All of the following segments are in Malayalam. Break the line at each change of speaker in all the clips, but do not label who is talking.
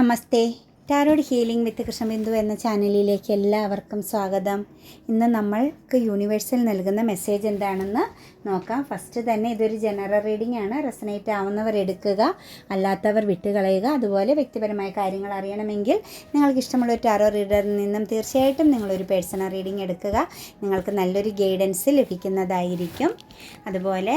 నమస్తే. ടാരോഡ് ഹീലിംഗ് വിത്ത് കൃഷ്ണബിന്ദു എന്ന ചാനലിലേക്ക് എല്ലാവർക്കും സ്വാഗതം. ഇന്ന് നമ്മൾക്ക് യൂണിവേഴ്സിൽ നൽകുന്ന മെസ്സേജ് എന്താണെന്ന് നോക്കാം. ഫസ്റ്റ് തന്നെ ഇതൊരു ജനറൽ റീഡിംഗ് ആണ്. റെസനേറ്റ് ആവുന്നവർ എടുക്കുക അല്ലാത്തവർ വിട്ടുകളയുക. അതുപോലെ വ്യക്തിപരമായ കാര്യങ്ങൾ അറിയണമെങ്കിൽ നിങ്ങൾക്ക് ഇഷ്ടമുള്ള ഒരു ടാരോ റീഡറിൽ നിന്നും തീർച്ചയായിട്ടും നിങ്ങളൊരു പേഴ്സണൽ റീഡിംഗ് എടുക്കുക. നിങ്ങൾക്ക് നല്ലൊരു ഗൈഡൻസ് ലഭിക്കുന്നതായിരിക്കും. അതുപോലെ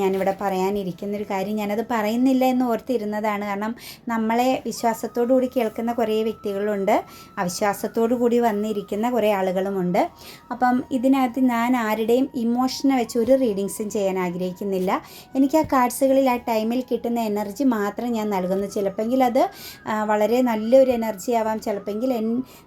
ഞാനിവിടെ പറയാനിരിക്കുന്നൊരു കാര്യം ഞാനത് പറയുന്നില്ല എന്ന് ഓർത്തിരുന്നതാണ്. കാരണം നമ്മളെ വിശ്വാസത്തോടു കൂടി കേൾക്കുന്ന കുറേ വ്യക്തികളുണ്ട്. അവിശ്വാസത്തോടു കൂടി വന്നിരിക്കുന്ന കുറേ ആളുകളുമുണ്ട്. അപ്പം ഇതിനകത്ത് ഞാൻ ആരുടെയും ഇമോഷനെ വെച്ച് ഒരു റീഡിങ്സും ചെയ്യാൻ ആഗ്രഹിക്കുന്നില്ല. എനിക്ക് ആ കാർഡ്സുകളിൽ ആ ടൈമിൽ കിട്ടുന്ന എനർജി മാത്രം ഞാൻ നൽകുന്നു ചിലപ്പോൾ അത് വളരെ നല്ലൊരു എനർജി ആവാം. ചിലപ്പോൾ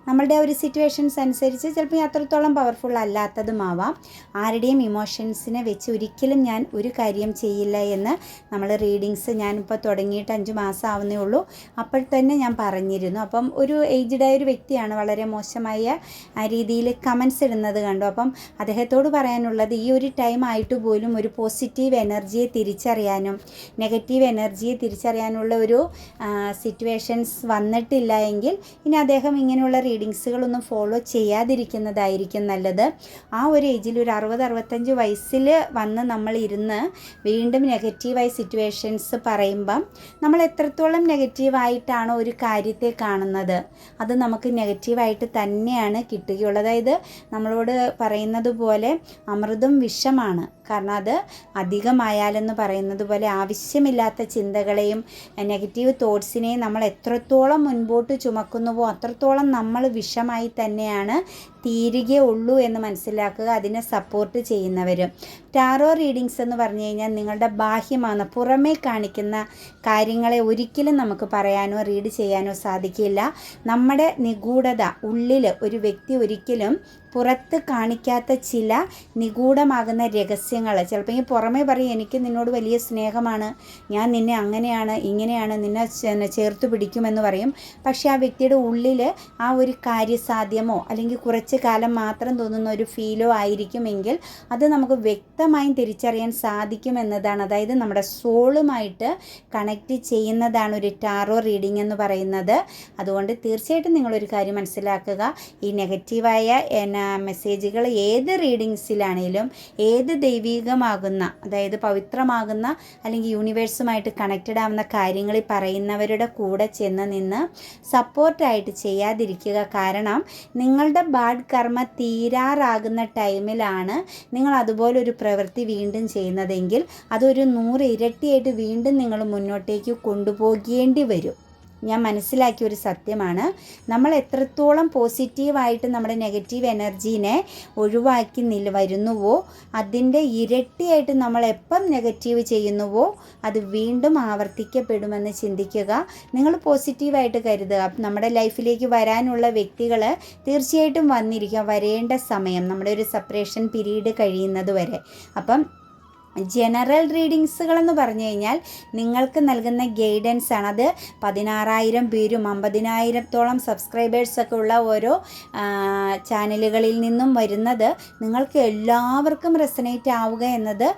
നമ്മളുടെ ഒരു സിറ്റുവേഷൻസ് അനുസരിച്ച് ചിലപ്പോൾ അത്രത്തോളം പവർഫുൾ അല്ലാത്തതുമാവാം. ആരുടെയും ഇമോഷൻസിനെ വെച്ച് ഒരിക്കലും ഞാൻ ഒരു കാര്യം ചെയ്യില്ല എന്ന് നമ്മൾ റീഡിങ്സ് ഞാനിപ്പോൾ തുടങ്ങിയിട്ട് അഞ്ച് മാസം ആവുന്നേ ഉള്ളൂ. അപ്പോൾ തന്നെ ഞാൻ പറഞ്ഞിരുന്നു. അപ്പം ഒരു ഏജ്ഡ് ആയ ഒരു വ്യക്തിയാണ് വളരെ മോശമായ രീതിയിൽ കമൻസ് ഇടുന്നത് കണ്ടു. അപ്പം അദ്ദേഹത്തോട് പറയാനുള്ളത് ഈ ഒരു ടൈം ആയിട്ട് പോലും ഒരു പോസിറ്റീവ് എനർജിയെ തിരിച്ചറിയാനും നെഗറ്റീവ് എനർജിയെ തിരിച്ചറിയാനുള്ള ഒരു സിറ്റുവേഷൻസ് വന്നിട്ടില്ല എങ്കിൽ ഇനി അദ്ദേഹം ഇങ്ങനെയുള്ള റീഡിങ്സുകളൊന്നും ഫോളോ ചെയ്യാതിരിക്കുന്നതായിരിക്കും നല്ലത്. ആ ഒരു ഏജിൽ ഒരു അറുപത് അറുപത്തഞ്ച് വയസ്സിൽ വന്ന് നമ്മൾ ഇരുന്ന് വീണ്ടും നെഗറ്റീവായ സിറ്റുവേഷൻസ് പറയുമ്പം നമ്മൾ എത്രത്തോളം നെഗറ്റീവായിട്ടാണോ ഒരു കാര്യത്തെ കാണുന്നത് അത് നമുക്ക് നെഗറ്റീവായിട്ട് തന്നെയാണ് കിട്ടുകയുള്ളൂ. അതായത് നമ്മളോട് പറയുന്നത് പോലെ അമൃതും വിഷമാണ്. കാരണം അത് അധികമായാലെന്ന് പറയുന്നത് പോലെ ആവശ്യമില്ലാത്ത ചിന്തകളെയും നെഗറ്റീവ് തോട്ട്സിനെയും നമ്മൾ എത്രത്തോളം മുൻപോട്ട് ചുമക്കുന്നുവോ അത്രത്തോളം നമ്മൾ വിഷമായി തന്നെയാണ് തീരുകയെ ഉള്ളൂ എന്ന് മനസ്സിലാക്കുക അതിനെ സപ്പോർട്ട് ചെയ്യുന്നവരും. ടാറോ റീഡിങ്സ് എന്ന് പറഞ്ഞു കഴിഞ്ഞാൽ നിങ്ങളുടെ ബാഹ്യമാണ്. പുറമേ കാണിക്കുന്ന കാര്യങ്ങളെ ഒരിക്കലും നമുക്ക് പറയാനോ റീഡ് ചെയ്യാനോ സാധിക്കില്ല. നമ്മുടെ നിഗൂഢത ഉള്ളിൽ ഒരു വ്യക്തി ഒരിക്കലും പുറത്ത് കാണിക്കാത്ത ചില നിഗൂഢമാകുന്ന രഹസ്യങ്ങൾ ചിലപ്പോൾ ഈ പുറമേ പറയും എനിക്ക് നിന്നോട് വലിയ സ്നേഹമാണ്. ഞാൻ നിന്നെ അങ്ങനെയാണ് ഇങ്ങനെയാണ് നിന്നെ ചേർത്ത് പിടിക്കുമെന്ന് പറയും. പക്ഷേ ആ വ്യക്തിയുടെ ഉള്ളിൽ ആ ഒരു കാര്യസാധ്യമോ അല്ലെങ്കിൽ കുറച്ച് കാലം മാത്രം തോന്നുന്ന ഒരു ഫീലോ ആയിരിക്കുമെങ്കിൽ അത് നമുക്ക് വ്യക്തമായും തിരിച്ചറിയാൻ സാധിക്കുമെന്നതാണ് അതായത് നമ്മുടെ സോളുമായിട്ട് കണക്റ്റ് ചെയ്യുന്നതാണ് ഒരു ടാറോ റീഡിംഗ് എന്ന് പറയുന്നത്. അതുകൊണ്ട് തീർച്ചയായിട്ടും നിങ്ങളൊരു കാര്യം മനസ്സിലാക്കുക. ഈ നെഗറ്റീവായ എന്നാ മെസ്സേജുകൾ ഏത് റീഡിങ്സിലാണേലും ഏത് ദൈവീകമാകുന്ന അതായത് പവിത്രമാകുന്ന അല്ലെങ്കിൽ യൂണിവേഴ്സുമായിട്ട് കണക്റ്റഡ് ആവുന്ന കാര്യങ്ങളിൽ പറയുന്നവരുടെ കൂടെ ചെന്ന് നിന്ന് സപ്പോർട്ടായിട്ട് ചെയ്യാതിരിക്കുക കാരണം നിങ്ങളുടെ ബാഡ് കർമ്മ തീരാറാകുന്ന ടൈമിലാണ് നിങ്ങൾ അതുപോലൊരു പ്രവൃത്തി വീണ്ടും ചെയ്യുന്നതെങ്കിൽ അതൊരു നൂറ് ഇരട്ടിയായിട്ട് വീണ്ടും നിങ്ങൾ മുന്നോട്ടേക്ക് കൊണ്ടുപോകേണ്ടി വരും. ഞാൻ മനസ്സിലാക്കിയ ഒരു സത്യമാണ്. നമ്മൾ എത്രത്തോളം പോസിറ്റീവായിട്ട് നമ്മുടെ നെഗറ്റീവ് എനർജീനെ ഒഴിവാക്കി നിൽ വരുന്നുവോ അതിന്റെ ഇരട്ടിയായിട്ട് നമ്മൾ എപ്പം നെഗറ്റീവ് ചെയ്യുന്നുവോ അത് വീണ്ടും ആവർത്തിക്കപ്പെടുമെന്ന് ചിന്തിക്കുക. നിങ്ങൾ പോസിറ്റീവായിട്ട് കരുതുക. നമ്മുടെ ലൈഫിലേക്ക് വരാനുള്ള വ്യക്തികൾ തീർച്ചയായിട്ടും വന്നിരിക്കുക വരേണ്ട സമയം നമ്മുടെ ഒരു സെപ്പറേഷൻ പിരീഡ് കഴിയുന്നത് വരെ. അപ്പം ജനറൽ റീഡിങ്സുകൾ എന്ന് പറഞ്ഞു കഴിഞ്ഞാൽ നിങ്ങൾക്ക് നൽകുന്ന ഗൈഡൻസ് ആണ്. അത് പതിനാറായിരം പേരും അമ്പതിനായിരത്തോളം സബ്സ്ക്രൈബേഴ്സൊക്കെ ഉള്ള ഓരോ ചാനലുകളിൽ നിന്നും വരുന്നത് നിങ്ങൾക്ക് എല്ലാവർക്കും റെസനേറ്റ് ആവുക എന്നത്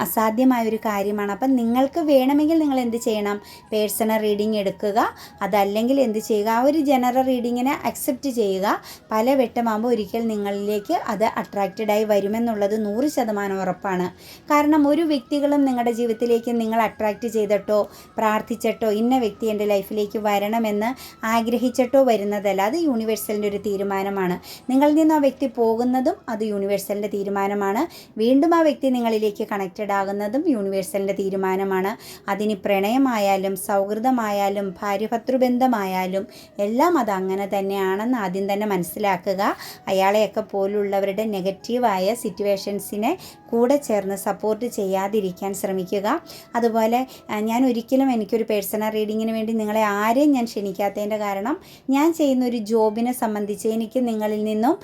അസാധ്യമായ ഒരു കാര്യമാണ്. അപ്പം നിങ്ങൾക്ക് വേണമെങ്കിൽ നിങ്ങൾ എന്ത് ചെയ്യണം? പേഴ്സണൽ റീഡിങ് എടുക്കുക. അതല്ലെങ്കിൽ എന്ത് ചെയ്യുക? ആ ഒരു ജനറൽ റീഡിങ്ങിനെ അക്സെപ്റ്റ് ചെയ്യുക. പല വെട്ടമാകുമ്പോൾ ഒരിക്കൽ നിങ്ങളിലേക്ക് അത് അട്രാക്റ്റഡായി വരുമെന്നുള്ളത് നൂറ് ശതമാനം ഉറപ്പാണ്. കാരണം ഒരു വ്യക്തികളും നിങ്ങളുടെ ജീവിതത്തിലേക്ക് നിങ്ങൾ അട്രാക്റ്റ് ചെയ്തിട്ടോ പ്രാർത്ഥിച്ചിട്ടോ ഇന്ന വ്യക്തി എന്റെ ലൈഫിലേക്ക് വരണമെന്ന് ആഗ്രഹിച്ചിട്ടോ വരുന്നതല്ല. അത് യൂണിവേഴ്സലിന്റെ ഒരു തീരുമാനമാണ്. നിങ്ങളിൽ നിന്ന് ആ വ്യക്തി പോകുന്നതും അത് യൂണിവേഴ്സലിന്റെ തീരുമാനമാണ്. വീണ്ടും ആ വ്യക്തി നിങ്ങളിലേക്ക് കണക്റ്റഡ് ആകുന്നതും യൂണിവേഴ്സലിന്റെ തീരുമാനമാണ്. അതിന് പ്രണയമായാലും സൗഹൃദമായാലും ഭാര്യഭർത്തൃബന്ധമായാലും എല്ലാം അത് അങ്ങനെ തന്നെയാണെന്ന് ആദ്യം തന്നെ മനസ്സിലാക്കുക. അയാളെയൊക്കെ പോലുള്ളവരുടെ നെഗറ്റീവായ സിറ്റുവേഷൻസിനെ കൂടെ ചേർന്ന് സപ്പോർട്ട് ചെയ്യാതിരിക്കാൻ ശ്രമിക്കുക. അതുപോലെ ഞാൻ ഒരിക്കലും എനിക്കൊരു പേഴ്സണൽ റീഡിങ്ങിന് വേണ്ടി നിങ്ങളെ ആരെയും ഞാൻ ക്ഷണിക്കാത്തതിന്റെ കാരണം ഞാൻ ചെയ്യുന്ന ഒരു ജോബിനെ സംബന്ധിച്ച് എനിക്ക് നിങ്ങളിൽ നിന്നും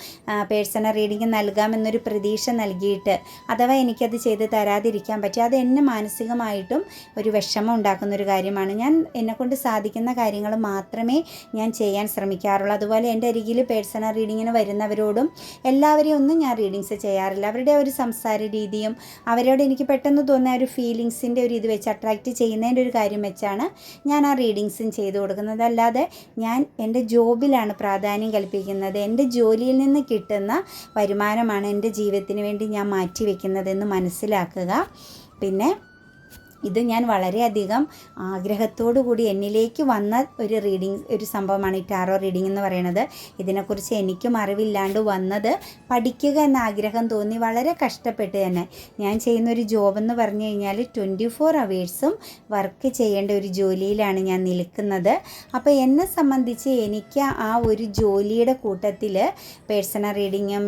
പേഴ്സണൽ റീഡിങ് നൽകാമെന്നൊരു പ്രതീക്ഷ നൽകിയിട്ട് അഥവാ എനിക്കത് ചെയ്ത് തരാതിരിക്കാൻ പറ്റി അത് എന്നെ മാനസികമായിട്ടും ഒരു വിഷമം ഉണ്ടാക്കുന്ന ഒരു കാര്യമാണ്. ഞാൻ എന്നെക്കൊണ്ട് സാധിക്കുന്ന കാര്യങ്ങൾ മാത്രമേ ഞാൻ ചെയ്യാൻ ശ്രമിക്കാറുള്ളൂ. അതുപോലെ എന്റെ അരികിൽ പേഴ്സണൽ റീഡിങ്ങിന് വരുന്നവരോടും എല്ലാവരെയും ഒന്നും ഞാൻ റീഡിങ്സ് ചെയ്യാറില്ല. അവരുടെ ഒരു സംസാര രീതിയും അവരോട് എനിക്ക് പെട്ടെന്ന് തോന്നിയ ഒരു ഫീലിങ്സിന്റെ ഒരു ഇത് വെച്ച് അട്രാക്റ്റ് ചെയ്യുന്നതിന്റെ ഒരു കാര്യം വെച്ചാണ് ഞാൻ ആ റീഡിങ്സും ചെയ്തു കൊടുക്കുന്നത്. അല്ലാതെ ഞാൻ എന്റെ ജോബിലാണ് പ്രാധാന്യം കൽപ്പിക്കുന്നത്. എന്റെ ജോലിയിൽ നിന്ന് കിട്ടുന്ന വരുമാനമാണ് എന്റെ ജീവിതത്തിന് വേണ്ടി ഞാൻ മാറ്റി വെക്കുന്നതെന്ന് മനസ്സിലാക്കുക. പിന്നെ ഇത് ഞാൻ വളരെയധികം ആഗ്രഹത്തോടു കൂടി എന്നിലേക്ക് വന്ന ഒരു റീഡിങ് ഒരു സംഭവമാണ് ഈ ടാറോ റീഡിംഗ് എന്ന് പറയുന്നത്. ഇതിനെക്കുറിച്ച് എനിക്കും അറിവില്ലാണ്ട് വന്നത് പഠിക്കുക എന്ന ആഗ്രഹം തോന്നി വളരെ കഷ്ടപ്പെട്ട് തന്നെ. ഞാൻ ചെയ്യുന്ന ഒരു ജോബ് എന്ന് പറഞ്ഞു കഴിഞ്ഞാൽ ട്വന്റി ഫോർ അവേഴ്സും വർക്ക് ചെയ്യേണ്ട ഒരു ജോലിയിലാണ് ഞാൻ നിൽക്കുന്നത്. അപ്പോൾ എന്നെ സംബന്ധിച്ച് എനിക്ക് ആ ഒരു ജോലിയുടെ കൂട്ടത്തിൽ പേഴ്സണൽ റീഡിങ്ങും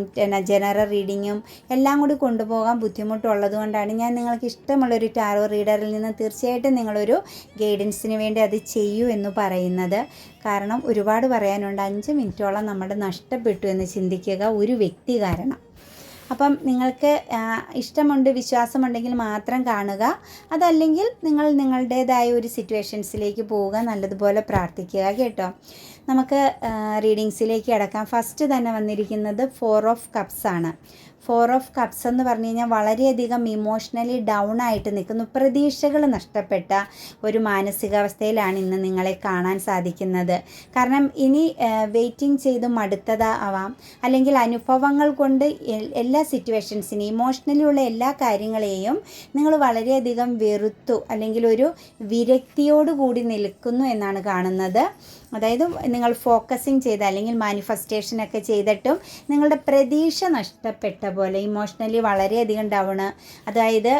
ജനറൽ റീഡിങ്ങും എല്ലാം കൂടി കൊണ്ടുപോകാൻ ബുദ്ധിമുട്ടുള്ളത് കൊണ്ടാണ് ഞാൻ നിങ്ങൾക്ക് ഇഷ്ടമുള്ളൊരു ടാറോ റീഡറിൽ നിന്ന് തീർച്ചയായിട്ടും നിങ്ങളൊരു ഗൈഡൻസിന് വേണ്ടി അത് ചെയ്യൂ എന്ന് പറയുന്നത്. കാരണം ഒരുപാട് പറയാനുണ്ട്. അഞ്ച് മിനിറ്റോളം നമ്മുടെ നഷ്ടപ്പെട്ടു എന്ന് ചിന്തിക്കുക ഒരു വ്യക്തി കാരണം. അപ്പം നിങ്ങൾക്ക് ഇഷ്ടമുണ്ട് വിശ്വാസമുണ്ടെങ്കിൽ മാത്രം കാണുക. അതല്ലെങ്കിൽ നിങ്ങൾ നിങ്ങളുടേതായ ഒരു സിറ്റുവേഷൻസിലേക്ക് പോവുക നല്ലതുപോലെ പ്രാർത്ഥിക്കുക കേട്ടോ. നമുക്ക് റീഡിങ്സിലേക്ക് കിടക്കാം. ഫസ്റ്റ് തന്നെ വന്നിരിക്കുന്നത് ഫോർ ഓഫ് കപ്സ് ആണ് ഫോർ ഓഫ് കപ്സ് എന്ന് പറഞ്ഞു കഴിഞ്ഞാൽ വളരെയധികം ഇമോഷണലി ഡൗൺ ആയിട്ട് നിൽക്കുന്നു. പ്രതീക്ഷകൾ നഷ്ടപ്പെട്ട ഒരു മാനസികാവസ്ഥയിലാണ് ഇന്ന് നിങ്ങളെ കാണാൻ സാധിക്കുന്നത്. കാരണം ഇനി വെയിറ്റിംഗ് ചെയ്ത് മടുത്തതാവാം അല്ലെങ്കിൽ അനുഭവങ്ങൾ കൊണ്ട് എല്ലാ സിറ്റുവേഷൻസിനെയും ഇമോഷണലി ഉള്ള എല്ലാ കാര്യങ്ങളെയും നിങ്ങൾ വളരെയധികം വെറുത്തു അല്ലെങ്കിൽ ഒരു വിരക്തിയോടുകൂടി നിൽക്കുന്നു എന്നാണ് കാണുന്നത്. അതായത് നിങ്ങൾ ഫോക്കസിങ് ചെയ്ത് അല്ലെങ്കിൽ മാനിഫെസ്റ്റേഷനൊക്കെ ചെയ്തിട്ടും നിങ്ങളുടെ പ്രതീക്ഷ നഷ്ടപ്പെട്ട പോലെ ഇമോഷണലി വളരെയധികം ഡൗണ് അതായത്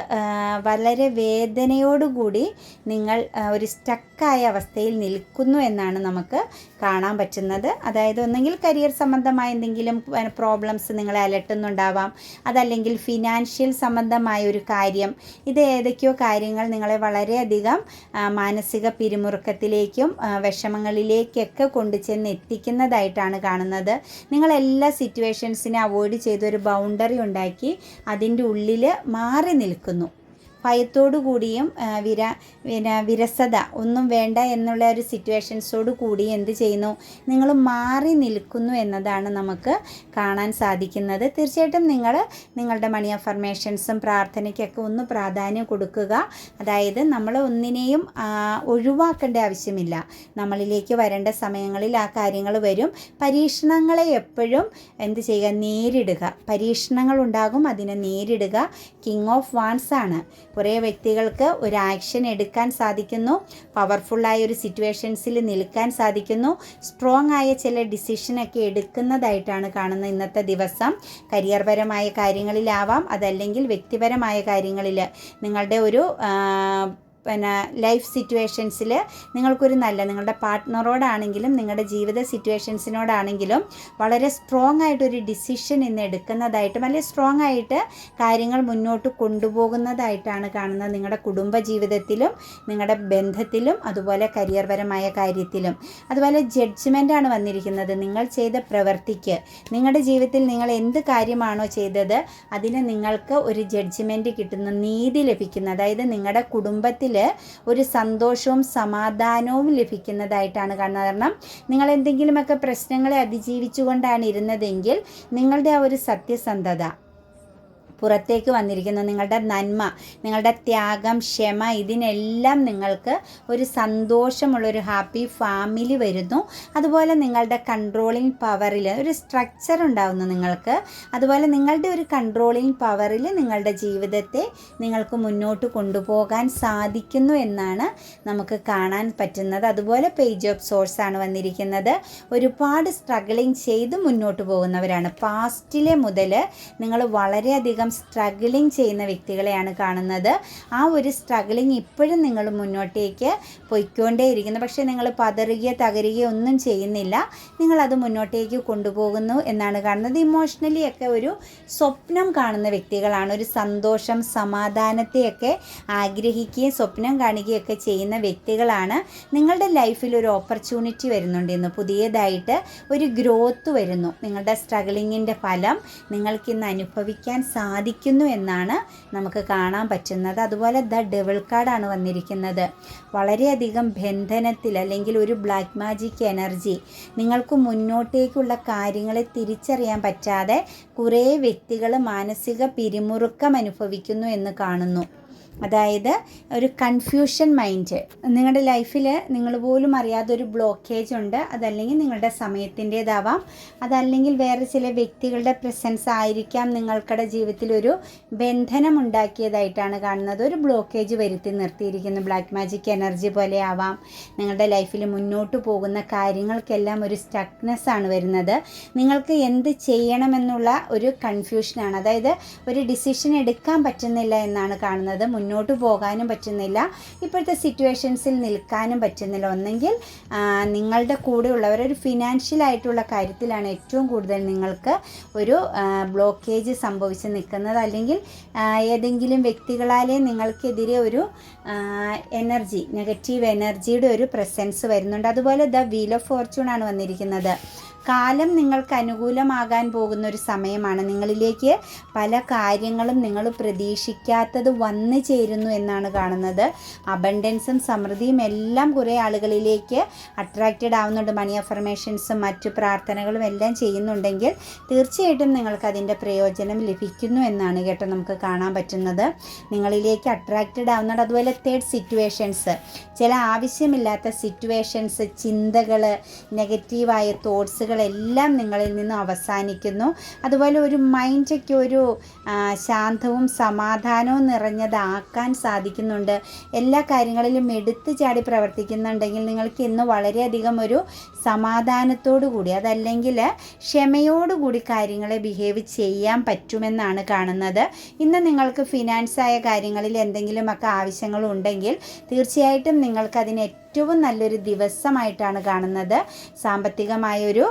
വളരെ വേദനയോടുകൂടി നിങ്ങൾ ഒരു സ്റ്റക്കായ അവസ്ഥയിൽ നിൽക്കുന്നു എന്നാണ് നമുക്ക് കാണാൻ പറ്റുന്നത്. അതായത് ഒന്നെങ്കിൽ കരിയർ സംബന്ധമായ എന്തെങ്കിലും പ്രോബ്ലംസ് നിങ്ങളെ അലട്ടുന്നുണ്ടാവാം. അതല്ലെങ്കിൽ ഫിനാൻഷ്യൽ സംബന്ധമായ ഒരു കാര്യം ഇത് ഏതൊക്കെയോ കാര്യങ്ങൾ നിങ്ങളെ വളരെയധികം മാനസിക പിരിമുറുക്കത്തിലേക്കും വിഷമങ്ങളിലേക്കൊക്കെ കൊണ്ടുചെന്ന് എത്തിക്കുന്നതായിട്ടാണ് കാണുന്നത്. നിങ്ങൾ എല്ലാ സിറ്റുവേഷൻസിനെ അവോയ്ഡ് ചെയ്ത് ഒരു ഉണ്ടാക്കി അതിന്റെ ഉള്ളിൽ മാറി നിൽക്കുന്നു. ഭയത്തോടു കൂടിയും വിര പിന്നെ വിരസത ഒന്നും വേണ്ട എന്നുള്ള ഒരു സിറ്റുവേഷൻസോട് കൂടി എന്ത് ചെയ്യുന്നു? നിങ്ങൾ മാറി നിൽക്കുന്നു എന്നതാണ് നമുക്ക് കാണാൻ സാധിക്കുന്നത്. തീർച്ചയായിട്ടും നിങ്ങൾ നിങ്ങളുടെ മണി അഫർമേഷൻസും പ്രാർത്ഥനയ്ക്കൊക്കെ ഒന്ന് പ്രാധാന്യം കൊടുക്കുക. അതായത് നമ്മൾ ഒന്നിനെയും ഒഴിവാക്കേണ്ട ആവശ്യമില്ല. നമ്മളിലേക്ക് വരേണ്ട സമയങ്ങളിൽ ആ കാര്യങ്ങൾ വരും. പരീക്ഷണങ്ങളെ എപ്പോഴും എന്ത് ചെയ്യുക? നേരിടുക. പരീക്ഷണങ്ങൾ ഉണ്ടാകും അതിനെ നേരിടുക. കിങ് ഓഫ് വാൻസ് ആണ്. കുറേ വ്യക്തികൾക്ക് ഒരു ആക്ഷൻ എടുക്കാൻ സാധിക്കുന്നു. പവർഫുള്ളായ ഒരു സിറ്റുവേഷൻസിൽ നിൽക്കാൻ സാധിക്കുന്നു. സ്ട്രോങ് ആയ ചില ഡിസിഷനൊക്കെ എടുക്കുന്നതായിട്ടാണ് കാണുന്നത് ഇന്നത്തെ ദിവസം. കരിയർപരമായ കാര്യങ്ങളിലാവാം അതല്ലെങ്കിൽ വ്യക്തിപരമായ കാര്യങ്ങളിൽ നിങ്ങളുടെ ഒരു പിന്നെ ലൈഫ് സിറ്റുവേഷൻസിൽ നിങ്ങൾക്കൊരു നല്ല നിങ്ങളുടെ പാർട്ട്ണറോടാണെങ്കിലും നിങ്ങളുടെ ജീവിത സിറ്റുവേഷൻസിനോടാണെങ്കിലും വളരെ സ്ട്രോങ് ആയിട്ടൊരു ഡിസിഷൻ ഇന്ന് എടുക്കുന്നതായിട്ടും അല്ലെങ്കിൽ സ്ട്രോങ് ആയിട്ട് കാര്യങ്ങൾ മുന്നോട്ട് കൊണ്ടുപോകുന്നതായിട്ടാണ് കാണുന്നത് നിങ്ങളുടെ കുടുംബ ജീവിതത്തിലും നിങ്ങളുടെ ബന്ധത്തിലും അതുപോലെ കരിയർപരമായ കാര്യത്തിലും. അതുപോലെ ജഡ്ജ്മെന്റാണ് വന്നിരിക്കുന്നത്. നിങ്ങൾ ചെയ്ത പ്രവർത്തിക്ക് നിങ്ങളുടെ ജീവിതത്തിൽ നിങ്ങൾ എന്ത് കാര്യമാണോ ചെയ്തത് അതിന് നിങ്ങൾക്ക് ഒരു ജഡ്ജ്മെന്റ് കിട്ടുന്ന നീതി ലഭിക്കുന്ന അതായത് നിങ്ങളുടെ കുടുംബത്തിൽ ഒരു സന്തോഷവും സമാധാനവും ലഭിക്കുന്നതായിട്ടാണ് കാണുന്നത്. കാരണം നിങ്ങൾ എന്തെങ്കിലുമൊക്കെ പ്രശ്നങ്ങളെ അതിജീവിച്ചുകൊണ്ടാണ് ഇരുന്നതെങ്കിൽ നിങ്ങളുടെ ആ ഒരു സത്യസന്ധത പുറത്തേക്ക് വന്നിരിക്കുന്നു നിങ്ങളുടെ നന്മ നിങ്ങളുടെ ത്യാഗം ക്ഷമ ഇതിനെല്ലാം നിങ്ങൾക്ക് ഒരു സന്തോഷമുള്ളൊരു ഹാപ്പി ഫാമിലി വരുന്നു. അതുപോലെ നിങ്ങളുടെ കൺട്രോളിങ് പവറിൽ ഒരു സ്ട്രക്ചർ ഉണ്ടാവുന്നു നിങ്ങൾക്ക്. അതുപോലെ നിങ്ങളുടെ ഒരു കൺട്രോളിങ് പവറിൽ നിങ്ങളുടെ ജീവിതത്തെ നിങ്ങൾക്ക് മുന്നോട്ട് കൊണ്ടുപോകാൻ സാധിക്കുന്നു എന്നാണ് നമുക്ക് കാണാൻ പറ്റുന്നത്. അതുപോലെ പേജ് ഓഫ് സോഴ്സ് ആണ് വന്നിരിക്കുന്നത്. ഒരുപാട് സ്ട്രഗിളിങ് ചെയ്ത് മുന്നോട്ട് പോകുന്നവരാണ്. പാസ്റ്റിലെ മുതൽ നിങ്ങൾ വളരെയധികം സ്ട്രഗിളിങ് ചെയ്യുന്ന വ്യക്തികളെയാണ് കാണുന്നത്. ആ ഒരു സ്ട്രഗിളിങ് ഇപ്പോഴും നിങ്ങൾ മുന്നോട്ടേക്ക് പൊയ്ക്കൊണ്ടേയിരിക്കുന്നു. പക്ഷേ നിങ്ങൾ പതറുകയോ തകരുകയോ ഒന്നും ചെയ്യുന്നില്ല. നിങ്ങളത് മുന്നോട്ടേക്ക് കൊണ്ടുപോകുന്നു എന്നാണ് കാണുന്നത്. ഇമോഷണലി ഒക്കെ ഒരു സ്വപ്നം കാണുന്ന വ്യക്തികളാണ്. ഒരു സന്തോഷം സമാധാനത്തെയൊക്കെ ആഗ്രഹിക്കുകയും സ്വപ്നം കാണുകയൊക്കെ ചെയ്യുന്ന വ്യക്തികളാണ്. നിങ്ങളുടെ ലൈഫിൽ ഒരു ഓപ്പർച്യൂണിറ്റി വരുന്നുണ്ട് ഇന്ന്. പുതിയതായിട്ട് ഒരു ഗ്രോത്ത് വരുന്നു. നിങ്ങളുടെ സ്ട്രഗിളിങ്ങിന്റെ ഫലം നിങ്ങൾക്കിന്ന് അനുഭവിക്കാൻ സാധിക്കും. സാധിക്കുന്നു എന്നാണ് നമുക്ക് കാണാൻ പറ്റുന്നത്. അതുപോലെ ദ ഡെവിൾ കാർഡാണ് വന്നിരിക്കുന്നത്. വളരെയധികം ബന്ധനത്തിൽ അല്ലെങ്കിൽ ഒരു ബ്ലാക്ക് മാജിക് എനർജി നിങ്ങൾക്ക് മുന്നോട്ടേക്കുള്ള കാര്യങ്ങളെ തിരിച്ചറിയാൻ പറ്റാതെ കുറേ വ്യക്തികൾ മാനസിക പിരിമുറുക്കം അനുഭവിക്കുന്നു എന്ന് കാണുന്നു. അതായത് ഒരു കൺഫ്യൂഷൻ മൈൻഡ് നിങ്ങളുടെ ലൈഫിൽ നിങ്ങൾ പോലും അറിയാതെ ഒരു ബ്ലോക്കേജ് ഉണ്ട്. അതല്ലെങ്കിൽ നിങ്ങളുടെ സമയത്തിന്റേതാവാം. അതല്ലെങ്കിൽ വേറെ ചില വ്യക്തികളുടെ പ്രസൻസ് ആയിരിക്കാം നിങ്ങൾക്കടെ ജീവിതത്തിൽ ഒരു ബന്ധനം ഉണ്ടാക്കിയതായിട്ടാണ് കാണുന്നത്. ഒരു ബ്ലോക്കേജ് വരുത്തി നിർത്തിയിരിക്കുന്നു. ബ്ലാക്ക് മാജിക് എനർജി പോലെ ആവാം. നിങ്ങളുടെ ലൈഫിൽ മുന്നോട്ട് പോകുന്ന കാര്യങ്ങൾക്കെല്ലാം ഒരു സ്റ്റക്നെസ് ആണ് വരുന്നത്. നിങ്ങൾക്ക് എന്ത് ചെയ്യണമെന്നുള്ള ഒരു കൺഫ്യൂഷനാണ് അതായത് ഒരു ഡിസിഷൻ എടുക്കാൻ പറ്റുന്നില്ല എന്നാണ് കാണുന്നത്. മുന്നോട്ട് പോകാനും പറ്റുന്നില്ല. ഇപ്പോഴത്തെ സിറ്റുവേഷൻസിൽ നിൽക്കാനും പറ്റുന്നില്ല. ഒന്നെങ്കിൽ നിങ്ങളുടെ കൂടെയുള്ളവർ ഒരു ഫിനാൻഷ്യൽ ആയിട്ടുള്ള കാര്യത്തിലാണ് ഏറ്റവും കൂടുതൽ നിങ്ങൾക്ക് ഒരു ബ്ലോക്കേജ് സംഭവിച്ച് നിൽക്കുന്നത്. അല്ലെങ്കിൽ ഏതെങ്കിലും വ്യക്തികളാലേ നിങ്ങൾക്കെതിരെ ഒരു എനർജി നെഗറ്റീവ് എനർജിയുടെ ഒരു പ്രസൻസ് വരുന്നുണ്ട്. അതുപോലെ ദ വീൽ ഓഫ് ഫോർച്യൂൺ ആണ് വന്നിരിക്കുന്നത്. കാലം നിങ്ങൾക്ക് അനുകൂലമാകാൻ പോകുന്ന ഒരു സമയമാണ്. നിങ്ങളിലേക്ക് പല കാര്യങ്ങളും നിങ്ങൾ പ്രതീക്ഷിക്കാത്തത് വന്നു ചേരുന്നു എന്നാണ് കാണുന്നത്. അബണ്ടൻസും സമൃദ്ധിയും എല്ലാം കുറേ ആളുകളിലേക്ക് അട്രാക്റ്റഡ് ആവുന്നുണ്ട്. മണി അഫർമേഷൻസും മറ്റു പ്രാർത്ഥനകളും എല്ലാം ചെയ്യുന്നുണ്ടെങ്കിൽ തീർച്ചയായിട്ടും നിങ്ങൾക്ക് അതിന്റെ പ്രയോജനം ലഭിക്കുന്നു എന്നാണ് കേട്ടോ നമുക്ക് കാണാൻ പറ്റുന്നത്. നിങ്ങളിലേക്ക് അട്രാക്റ്റഡ് ആവുന്നുണ്ട്. അതുപോലെ തേർഡ് സിറ്റുവേഷൻസ് ചില ആവശ്യമില്ലാത്ത സിറ്റുവേഷൻസ് ചിന്തകൾ നെഗറ്റീവായ തോട്ട്സുകളെല്ലാം നിങ്ങളിൽ നിന്ന് അവസാനിക്കുന്നു. അതുപോലെ ഒരു മൈൻഡൊക്കെ ഒരു ശാന്തവും സമാധാനവും നിറഞ്ഞതാക്കാൻ സാധിക്കുന്നുണ്ട്. എല്ലാ കാര്യങ്ങളിലും എടുത്തു ചാടി പ്രവർത്തിക്കുന്നുണ്ടെങ്കിൽ നിങ്ങൾക്ക് ഇന്ന് വളരെയധികം ഒരു സമാധാനത്തോടു കൂടി അതല്ലെങ്കിൽ ക്ഷമയോടുകൂടി കാര്യങ്ങളെ ബിഹേവ് ചെയ്യാൻ പറ്റുമെന്നാണ് കാണുന്നത്. ഇന്ന് നിങ്ങൾക്ക് ഫിനാൻസായ കാര്യങ്ങളിൽ എന്തെങ്കിലുമൊക്കെ ആവശ്യങ്ങളുണ്ടെങ്കിൽ തീർച്ചയായിട്ടും നിങ്ങൾക്കതിന് ഏറ്റവും നല്ലൊരു ദിവസമായിട്ടാണ് കാണുന്നത്. സാമ്പത്തികമായൊരു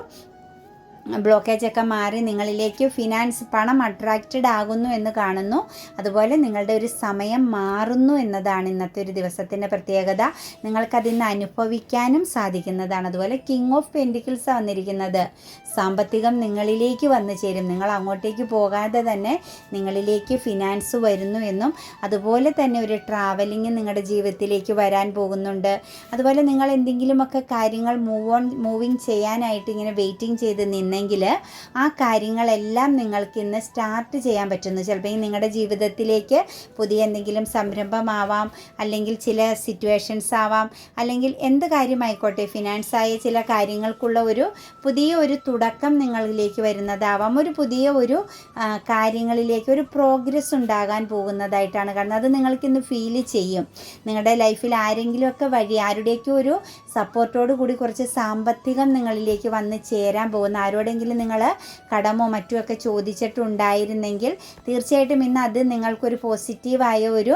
ബ്ലോക്കേജ് ഒക്കെ മാറി നിങ്ങളിലേക്ക് ഫിനാൻസ് പണം അട്രാക്റ്റഡ് ആകുന്നു എന്ന് കാണുന്നു. അതുപോലെ നിങ്ങളുടെ ഒരു സമയം മാറുന്നു എന്നതാണ് ഇന്നത്തെ ഒരു ദിവസത്തിന്റെ പ്രത്യേകത. നിങ്ങൾക്കതിന്ന് അനുഭവിക്കാനും സാധിക്കുന്നതാണ്. അതുപോലെ കിങ് ഓഫ് പെന്റിക്കിൾസ് വന്നിരിക്കുന്നത്. സാമ്പത്തികം നിങ്ങളിലേക്ക് വന്നു ചേരും. നിങ്ങൾ അങ്ങോട്ടേക്ക് പോകാതെ തന്നെ നിങ്ങളിലേക്ക് ഫിനാൻസ് വരുന്നു എന്നും അതുപോലെ തന്നെ ഒരു ട്രാവലിംഗ് നിങ്ങളുടെ ജീവിതത്തിലേക്ക് വരാൻ പോകുന്നുണ്ട്. അതുപോലെ നിങ്ങൾ എന്തെങ്കിലുമൊക്കെ കാര്യങ്ങൾ മൂവ് ഓൺ മൂവിങ് ചെയ്യാനായിട്ട് ഇങ്ങനെ വെയിറ്റിംഗ് ചെയ്ത് നിന്നെങ്കിൽ ആ കാര്യങ്ങളെല്ലാം നിങ്ങൾക്ക് ഇന്ന് സ്റ്റാർട്ട് ചെയ്യാൻ പറ്റുന്നു. ചിലപ്പോൾ നിങ്ങളുടെ ജീവിതത്തിലേക്ക് പുതിയ എന്തെങ്കിലും സംരംഭമാവാം അല്ലെങ്കിൽ ചില സിറ്റുവേഷൻസ് ആവാം അല്ലെങ്കിൽ എന്ത് കാര്യമായിക്കോട്ടെ ഫിനാൻസായ ചില കാര്യങ്ങൾക്കുള്ള ഒരു പുതിയ ഒരു തുടക്കം നിങ്ങളിലേക്ക് വരുന്നതാവാം. ഒരു പുതിയ ഒരു കാര്യങ്ങളിലേക്ക് ഒരു പ്രോഗ്രസ് ഉണ്ടാകാൻ പോകുന്നതായിട്ടാണ് കാരണം അത് നിങ്ങൾക്കിന്ന് ഫീൽ ചെയ്യും. നിങ്ങളുടെ ലൈഫിൽ ആരെങ്കിലുമൊക്കെ വഴി ആരുടെയൊക്കെ ഒരു സപ്പോർട്ടോട് കൂടി കുറച്ച് സാമ്പത്തികം നിങ്ങളിലേക്ക് വന്ന് ചേരാൻ പോകുന്ന. ആരോടെങ്കിലും നിങ്ങൾ കടമോ മറ്റുമൊക്കെ ചോദിച്ചിട്ടുണ്ടായിരുന്നെങ്കിൽ തീർച്ചയായിട്ടും ഇന്ന് അത് നിങ്ങൾക്കൊരു പോസിറ്റീവായ ഒരു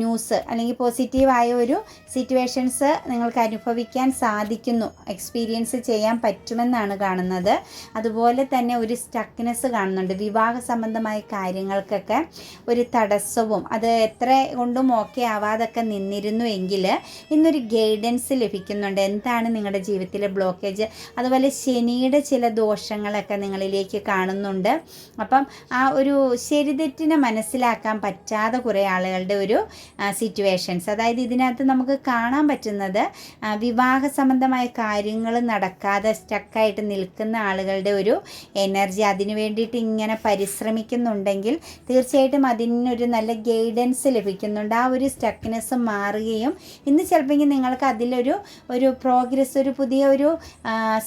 ന്യൂസ് അല്ലെങ്കിൽ പോസിറ്റീവായ ഒരു സിറ്റുവേഷൻസ് നിങ്ങൾക്ക് അനുഭവിക്കാൻ സാധിക്കുന്നു. എക്സ്പീരിയൻസ് ചെയ്യാൻ പറ്റുമെന്നാണ് കാണുന്നത്. അതുപോലെ തന്നെ ഒരു സ്റ്റക്നെസ് കാണുന്നുണ്ട്. വിവാഹ സംബന്ധമായ കാര്യങ്ങൾക്കൊക്കെ ഒരു തടസ്സവും അത് എത്ര കൊണ്ടും ഓക്കെ ആവാതൊക്കെ നിന്നിരുന്നു എങ്കിൽ ഇന്നൊരു ഗൈഡൻസ് ലഭിക്കുന്നുണ്ട് എന്താണ് നിങ്ങളുടെ ജീവിതത്തിലെ ബ്ലോക്കേജ് അതുപോലെ ശനിയുടെ ചില ദോഷങ്ങളൊക്കെ നിങ്ങളിലേക്ക് കാണുന്നുണ്ട്. അപ്പം ആ ഒരു ശരിതെറ്റിനെ മനസ്സിലാക്കാൻ പറ്റാതെ കുറേ ആളുകളുടെ ഒരു സിറ്റുവേഷൻസ് അതായത് ഇതിനകത്ത് നമുക്ക് കാണാൻ പറ്റുന്നത് വിവാഹ സംബന്ധമായ കാര്യങ്ങൾ നടക്കാതെ സ്റ്റക്കായിട്ട് നിൽക്കുന്ന ആളുകളുടെ ഒരു എനർജി അതിനു വേണ്ടിയിട്ട് ഇങ്ങനെ പരിശ്രമിക്കുന്നുണ്ടെങ്കിൽ തീർച്ചയായിട്ടും അതിനൊരു നല്ല ഗൈഡൻസ് ലഭിക്കുന്നുണ്ട്. ആ ഒരു സ്റ്റക്നെസ് മാറുകയും ഇന്ന് ചിലപ്പോൾ നിങ്ങൾക്ക് അതിലൊരു ഒരു പ്രോഗ്രസ് ഒരു പുതിയ ഒരു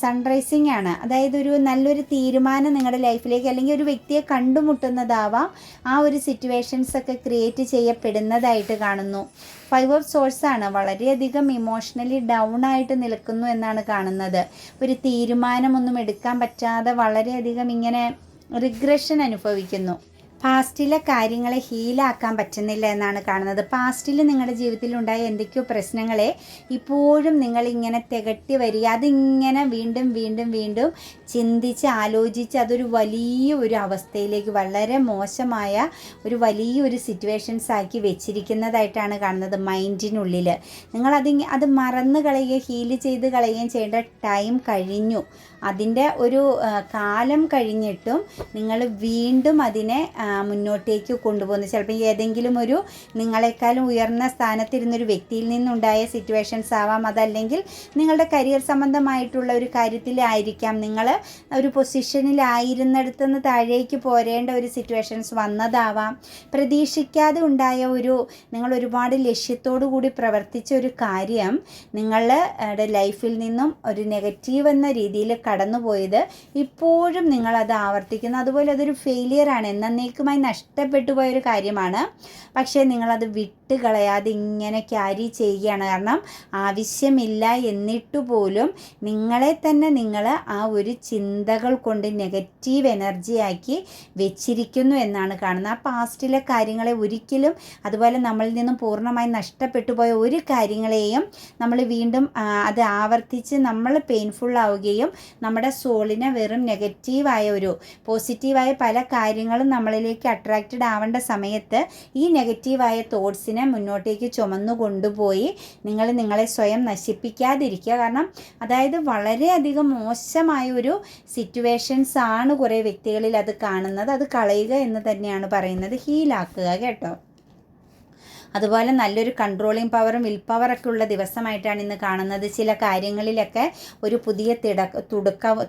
സൺറൈസിങ് ആണ്. അതായത് ഒരു നല്ലൊരു തീരുമാനം നിങ്ങളുടെ ലൈഫിലേക്ക് അല്ലെങ്കിൽ ഒരു വ്യക്തിയെ കണ്ടുമുട്ടുന്നതാവാം. ആ ഒരു സിറ്റുവേഷൻസ് ഒക്കെ ക്രിയേറ്റ് ചെയ്യപ്പെടുന്നതായിട്ട് കാണുന്നു. ഫൈവ് ഓഫ് സോഴ്സ് ആണ്. വളരെയധികം ഇമോഷണലി ഡൗൺ ആയിട്ട് നിൽക്കുന്നു എന്നാണ് കാണുന്നത്. ഒരു തീരുമാനമൊന്നും എടുക്കാൻ പറ്റാതെ വളരെയധികം ഇങ്ങനെ റിഗ്രഷൻ അനുഭവിക്കുന്നു. പാസ്റ്റിലെ കാര്യങ്ങളെ ഹീലാക്കാൻ പറ്റുന്നില്ല എന്നാണ് കാണുന്നത്. പാസ്റ്റിൽ നിങ്ങളുടെ ജീവിതത്തിൽ ഉണ്ടായ എന്തൊക്കെയോ പ്രശ്നങ്ങളെ ഇപ്പോഴും നിങ്ങളിങ്ങനെ തികട്ടി വരിക. അതിങ്ങനെ വീണ്ടും വീണ്ടും വീണ്ടും ചിന്തിച്ച് ആലോചിച്ച് അതൊരു വലിയ ഒരു അവസ്ഥയിലേക്ക് വളരെ മോശമായ ഒരു വലിയൊരു സിറ്റുവേഷൻസ് ആക്കി വെച്ചിരിക്കുന്നതായിട്ടാണ് കാണുന്നത് മൈൻഡിനുള്ളിൽ നിങ്ങളത് അത് മറന്നു കളയുകയും ഹീൽ ചെയ്ത് കളയുകയും ചെയ്യേണ്ട ടൈം കഴിഞ്ഞു. അതിന്റെ ഒരു കാലം കഴിഞ്ഞിട്ടും നിങ്ങൾ വീണ്ടും അതിനെ മുന്നോട്ടേക്ക് കൊണ്ടുപോകുന്നത് ചിലപ്പോൾ ഏതെങ്കിലും ഒരു നിങ്ങളെക്കാളും ഉയർന്ന സ്ഥാനത്തിരുന്നൊരു വ്യക്തിയിൽ നിന്നുണ്ടായ സിറ്റുവേഷൻസ് ആവാം. അതല്ലെങ്കിൽ നിങ്ങളുടെ കരിയർ സംബന്ധമായിട്ടുള്ള ഒരു കാര്യത്തിലായിരിക്കാം. നിങ്ങൾ ഒരു പൊസിഷനിലായിരുന്നിടത്ത് നിന്ന് താഴേക്ക് പോരേണ്ട ഒരു സിറ്റുവേഷൻസ് വന്നതാവാം. പ്രതീക്ഷിക്കാതെ ഉണ്ടായ ഒരു നിങ്ങൾ ഒരുപാട് ലക്ഷ്യത്തോടു കൂടി പ്രവർത്തിച്ച ഒരു കാര്യം നിങ്ങളുടെ ലൈഫിൽ നിന്നും ഒരു നെഗറ്റീവ് എന്ന രീതിയിൽ കടന്നുപോയത് ഇപ്പോഴും നിങ്ങളത് ആവർത്തിക്കുന്നു. അതുപോലെ അതൊരു ഫെയിലിയർ ആണ്. ഫെയിലിയറാണ് എന്നേക്കുമായി നഷ്ടപ്പെട്ടു പോയൊരു കാര്യമാണ്. പക്ഷേ നിങ്ങളത് വിട്ട് കളയാതെ ഇങ്ങനെ ക്യാരി ചെയ്യുകയാണ്. കാരണം ആവശ്യമില്ല എന്നിട്ട് പോലും നിങ്ങളെ തന്നെ നിങ്ങൾ ആ ഒരു ചിന്തകൾ കൊണ്ട് നെഗറ്റീവ് എനർജിയാക്കി വെച്ചിരിക്കുന്നു എന്നാണ് കാണുന്നത്. ആ പാസ്റ്റിലെ കാര്യങ്ങളെ ഒരിക്കലും അതുപോലെ നമ്മളിൽ നിന്നും പൂർണമായി നഷ്ടപ്പെട്ടു പോയ ഒരു കാര്യങ്ങളെയും നമ്മൾ വീണ്ടും അത് ആവർത്തിച്ച് നമ്മൾ പെയിൻഫുൾ ആവുകയും നമ്മുടെ സോളിനെ വെറും നെഗറ്റീവായ ഒരു പോസിറ്റീവായ പല കാര്യങ്ങളും നമ്മളിലേക്ക് അട്രാക്റ്റഡ് ആവേണ്ട സമയത്ത് ഈ നെഗറ്റീവായ തോട്ട്സിനെ മുന്നോട്ടേക്ക് ചുമന്നു കൊണ്ടുപോയി നിങ്ങൾ നിങ്ങളെ സ്വയം നശിപ്പിക്കാതിരിക്കുക. കാരണം അതായത് വളരെയധികം മോശമായ ഒരു സിറ്റുവേഷൻസ് ആണ് കുറേ വ്യക്തികളിൽ അത് കാണുന്നത്. അത് കളയുക എന്ന് തന്നെയാണ് പറയുന്നത്. ഹീലാക്കുക കേട്ടോ. അതുപോലെ നല്ലൊരു കൺട്രോളിങ് പവറും വിൽ പവറൊക്കെ ഉള്ള ദിവസമായിട്ടാണ് ഇന്ന് കാണുന്നത്. ചില കാര്യങ്ങളിലൊക്കെ ഒരു പുതിയ തിട തുടക്ക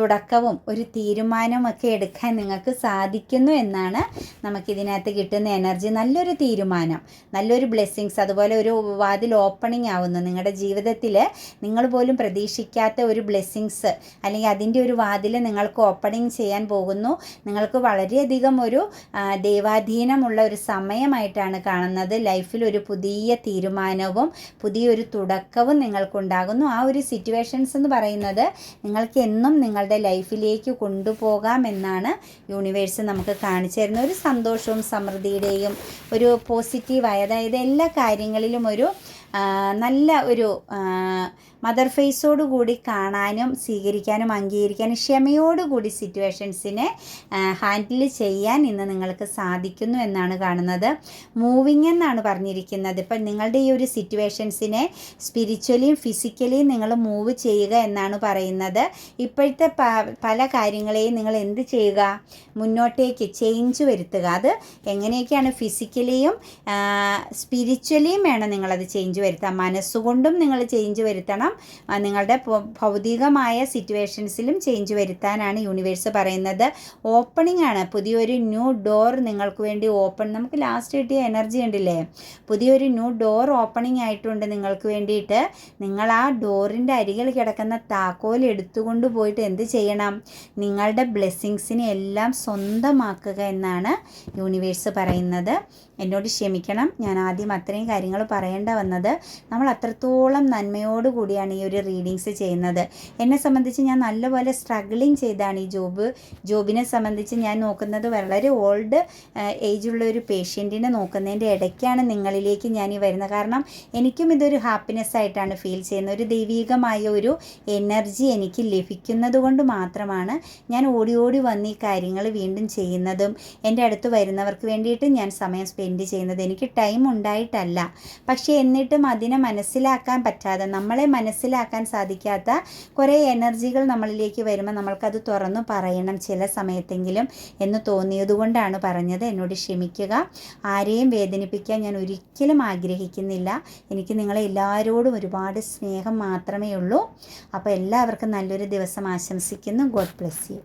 തുടക്കവും ഒരു തീരുമാനമൊക്കെ എടുക്കാൻ നിങ്ങൾക്ക് സാധിക്കുന്നു എന്നാണ് നമുക്കിതിനകത്ത് കിട്ടുന്ന എനർജി. നല്ലൊരു തീരുമാനം നല്ലൊരു ബ്ലെസ്സിങ്സ് അതുപോലെ ഒരു വാതിൽ ഓപ്പണിംഗ് ആവുന്നു. നിങ്ങളുടെ ജീവിതത്തിൽ നിങ്ങൾ പോലും പ്രതീക്ഷിക്കാത്ത ഒരു ബ്ലെസ്സിങ്സ് അല്ലെങ്കിൽ അതിന്റെ ഒരു വാതിൽ നിങ്ങൾക്ക് ഓപ്പണിംഗ് ചെയ്യാൻ പോകുന്നു. നിങ്ങൾക്ക് വളരെയധികം ഒരു ദൈവാധീനമുള്ള ഒരു സമയമായിട്ടാണ് കാണുന്നത്. ലൈഫിൽ ഒരു പുതിയ തീരുമാനവും പുതിയൊരു തുടക്കവും നിങ്ങൾക്കുണ്ടാകുന്നു. ആ ഒരു സിറ്റുവേഷൻസ് എന്ന് പറയുന്നത് നിങ്ങൾക്ക് എന്നും നിങ്ങളുടെ ലൈഫിലേക്ക് കൊണ്ടുപോകാമെന്നാണ് യൂണിവേഴ്സ് നമുക്ക് കാണിച്ചു തരുന്ന ഒരു സന്തോഷവും സമൃദ്ധിയുടെയും ഒരു പോസിറ്റീവായ അതായത് എല്ലാ കാര്യങ്ങളിലും ഒരു നല്ല ഒരു മദർ ഫേസോട് കൂടി കാണാനും സ്വീകരിക്കാനും അംഗീകരിക്കാനും ക്ഷമയോടുകൂടി സിറ്റുവേഷൻസിനെ ഹാൻഡിൽ ചെയ്യാൻ ഇന്ന് നിങ്ങൾക്ക് സാധിക്കുന്നു എന്നാണ് കാണുന്നത്. മൂവിങ് എന്നാണ് പറഞ്ഞിരിക്കുന്നത്. ഇപ്പം നിങ്ങളുടെ ഈ ഒരു സിറ്റുവേഷൻസിനെ സ്പിരിച്വലിയും ഫിസിക്കലിയും നിങ്ങൾ മൂവ് ചെയ്യുക എന്നാണ് പറയുന്നത്. ഇപ്പോഴത്തെ പല കാര്യങ്ങളെയും നിങ്ങൾ എന്ത് ചെയ്യുക? മുന്നോട്ടേക്ക് ചേഞ്ച് വരുത്തുക. അത് എങ്ങനെയൊക്കെയാണ് ഫിസിക്കലിയും സ്പിരിച്വലിയും വേണം നിങ്ങളത് ചേഞ്ച് വരുത്താൻ. മനസ്സുകൊണ്ടും നിങ്ങൾ ചേഞ്ച് വരുത്തണം. നിങ്ങളുടെ ഭൗതികമായ സിറ്റുവേഷൻസിലും ചേഞ്ച് വരുത്താനാണ് യൂണിവേഴ്സ് പറയുന്നത്. ഓപ്പണിംഗ് ആണ്. പുതിയൊരു ന്യൂ ഡോർ നിങ്ങൾക്ക് വേണ്ടി ഓപ്പൺ നമുക്ക് ലാസ്റ്റ് കിട്ടിയ എനർജി ഉണ്ടല്ലേ പുതിയൊരു ന്യൂ ഡോർ ഓപ്പണിംഗ് ആയിട്ടുണ്ട് നിങ്ങൾക്ക് വേണ്ടിയിട്ട്. നിങ്ങൾ ആ ഡോറിന്റെ അരികിൽ കിടക്കുന്ന താക്കോൽ എടുത്തുകൊണ്ട് പോയിട്ട് എന്ത് ചെയ്യണം? നിങ്ങളുടെ ബ്ലെസ്സിങ്സിനെ എല്ലാം സ്വന്തമാക്കുക എന്നാണ് യൂണിവേഴ്സ് പറയുന്നത്. എന്നോട് ക്ഷമിക്കണം. ഞാൻ ആദ്യം അത്രയും കാര്യങ്ങൾ പറയേണ്ട വന്നത് നമ്മൾ അത്രത്തോളം നന്മയോട് കൂടിയാണ് ഈ ഒരു റീഡിങ്സ് ചെയ്യുന്നത്. എന്നെ സംബന്ധിച്ച് ഞാൻ നല്ലപോലെ സ്ട്രഗിളിങ് ചെയ്താണ് ഈ ജോബ് ജോബിനെ സംബന്ധിച്ച് ഞാൻ നോക്കുന്നത് വളരെ ഓൾഡ് ഏജുള്ള ഒരു പേഷ്യന്റിനെ നോക്കുന്നതിന്റെ ഇടയ്ക്കാണ് നിങ്ങളിലേക്ക് ഞാൻ ഈ വരുന്നത്. കാരണം എനിക്കും ഇതൊരു ഹാപ്പിനെസ് ആയിട്ടാണ് ഫീൽ ചെയ്യുന്നത്. ഒരു ദൈവികമായ ഒരു എനർജി എനിക്ക് ലഭിക്കുന്നത് കൊണ്ട് മാത്രമാണ് ഞാൻ ഓടി ഓടി വന്ന് ഈ കാര്യങ്ങൾ വീണ്ടും ചെയ്യുന്നതും. എന്റെ അടുത്ത് വരുന്നവർക്ക് വേണ്ടിയിട്ട് ഞാൻ സമയം സ്പെൻഡ് ചെയ്യുന്നത്. എനിക്ക് ടൈം ഉണ്ടായിട്ടല്ല. പക്ഷേ എന്നിട്ടും അതിനെ മനസ്സിലാക്കാൻ പറ്റാതെ നമ്മളെ മനസ്സിലാക്കാൻ സാധിക്കാത്ത കുറേ എനർജികൾ നമ്മളിലേക്ക് വരുമ്പോൾ നമ്മൾക്കത് തുറന്നു പറയണം ചില സമയത്തെങ്കിലും എന്ന് തോന്നിയതുകൊണ്ടാണ് പറഞ്ഞത്. എന്നോട് ക്ഷമിക്കുക. ആരെയും വേദനിപ്പിക്കാൻ ഞാൻ ഒരിക്കലും ആഗ്രഹിക്കുന്നില്ല. എനിക്ക് നിങ്ങളെ എല്ലാവരോടും ഒരുപാട് സ്നേഹം മാത്രമേ ഉള്ളൂ. അപ്പോൾ എല്ലാവർക്കും നല്ലൊരു ദിവസം ആശംസിക്കുന്നു. God bless you.